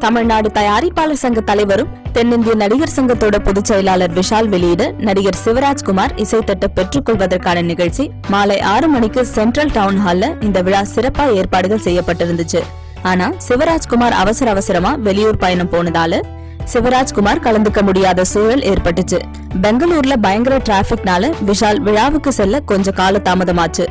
தமிழ்நாடு தயாரிப்பாளர் சங்க தலைவரும் தென்னிந்திய நடிகர் சங்கத்தோட பொதுச் செயலாளர் விஷால் வெளியிட நடிகர் சிவராஜ்குமார் இசைத்தட்ட பெற்றுக் கொள்வதற்கான நிகழ்ச்சி மாலை ஆறு மணிக்கு சென்ட்ரல் டவுன் ஹால்ல இந்த விழா சிறப்பா ஏற்பாடுகள் செய்யப்பட்டிருந்துச்சு. ஆனா சிவராஜ்குமார் அவசர அவசரமா வெளியூர் பயணம் போனதால சிவராஜ்குமார் கலந்துக்க முடியாத சூழல் ஏற்பட்டுச்சு. பெங்களூர்ல பயங்கர டிராபிக்னால விஷால் விழாவுக்கு செல்ல கொஞ்சம் கால தாமதமாச்சு.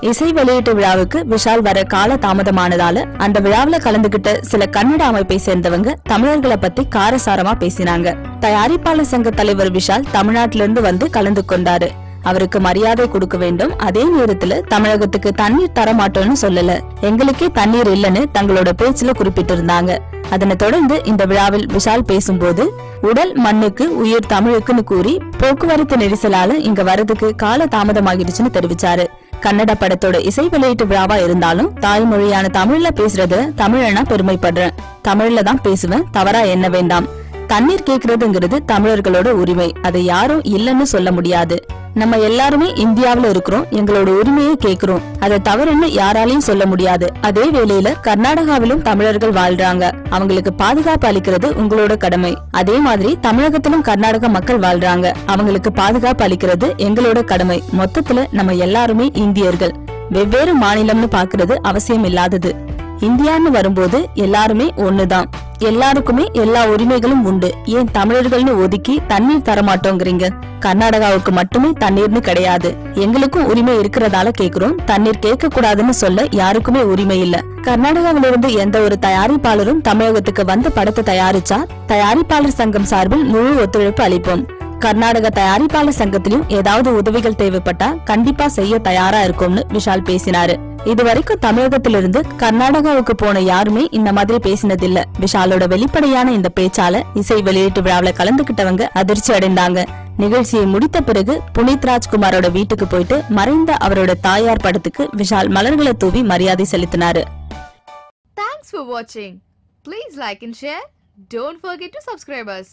இசை வெளியீட்டு விழாவுக்கு விஷால் வர கால தாமதமானதால அந்த விழாவுல கலந்துகிட்ட சில கன்னட அமைப்பை சேர்ந்தவங்க தமிழர்களை பத்தி காரசாரமா பேசினாங்க. தயாரிப்பாளர் சங்க தலைவர் விஷால் தமிழ்நாட்டில இருந்து வந்து கலந்து கொண்டாரு. அவருக்கு மரியாதை கொடுக்க வேண்டும். அதே நேரத்துல தமிழகத்துக்கு தண்ணீர் தர மாட்டோம்னு சொல்லல. எங்களுக்கே தண்ணீர் இல்லைன்னு தங்களோட பேச்சுல குறிப்பிட்டிருந்தாங்க. அதனை தொடர்ந்து இந்த விழாவில் விஷால் பேசும்போது உடல் மண்ணுக்கு உயிர் தமிழுக்குன்னு கூறி போக்குவரத்து நெரிசலால இங்க வரதுக்கு கால தாமதமாகிடுச்சுன்னு தெரிவிச்சாரு. கன்னட படத்தோட இசை வெளியீட்டு விழாவா இருந்தாலும் தாய்மொழியான தமிழ்ல பேசுறது தமிழனா பெருமைப்படுறேன். தமிழ்ல தான் பேசுவேன் தவறா என்ன வேண்டாம். தண்ணீர் கேக்குறதுங்கிறது தமிழர்களோட உரிமை. அதை யாரும் இல்லைன்னு சொல்ல முடியாது. நம்ம எல்லாருமே இந்தியாவில இருக்கிறோம் எங்களோட உரிமையை கேக்குறோம் அதை தவறுன்னு யாராலையும் சொல்ல முடியாது. அதே வேளையில கர்நாடகாவிலும் தமிழர்கள் வாழ்றாங்க. அவங்களுக்கு பாதுகாப்பு அளிக்கிறது உங்களோட கடமை. அதே மாதிரி தமிழகத்திலும் கர்நாடக மக்கள் வாழ்றாங்க. அவங்களுக்கு பாதுகாப்பு அளிக்கிறது எங்களோட கடமை. மொத்தத்துல நம்ம எல்லாருமே இந்தியர்கள். வெவ்வேறு மாநிலம்னு பாக்குறது அவசியம் இல்லாதது. இந்தியான்னு வரும்போது எல்லாருமே ஒண்ணுதான். எல்லாருக்குமே எல்லா உரிமைகளும் உண்டு. ஏன் தமிழர்கள்னு ஒதுக்கி தண்ணீர் தரமாட்டோங்கிறீங்க? கர்நாடகாவுக்கு மட்டுமே தண்ணீர்னு கிடையாது. எங்களுக்கும் உரிமை இருக்கிறதால கேக்குறோம். தண்ணீர் கேட்க கூடாதுன்னு சொல்ல யாருக்குமே உரிமை இல்ல. கர்நாடகாவிலிருந்து எந்த ஒரு தயாரிப்பாளரும் தமிழகத்துக்கு வந்து படத்தை தயாரிச்சா தயாரிப்பாளர் சங்கம் சார்பில் முழு ஒத்துழைப்பு அளிப்போம். கர்நாடக தயாரிப்பாளர் சங்கத்திலும் ஏதாவது உதவிகள் தேவைப்பட்டா கண்டிப்பா செய்ய தயாரா இருக்கும்னு விஷால் பேசினாரு. இதுவரைக்கும் தமிழகத்திலிருந்து கர்நாடகாவுக்கு போன யாருமே இந்த மாதிரி பேசினதில்ல. விஷாலோட வெளிப்படையான இந்த பேச்சால இசை வெளியீட்டு விழாவில கலந்துகிட்டவங்க அதிர்ச்சி அடைந்தாங்க. நிகழ்ச்சியை முடித்த பிறகு புனித் ராஜ்குமாரோட வீட்டுக்கு போயிட்டு மறைந்த அவரோட தாயார் படத்துக்கு விஷால் மலர்களை தூவி மரியாதை செலுத்தினாரு. தேங்க்ஸ் ஃபார் வாட்சிங் please like and share don't forget to subscribers.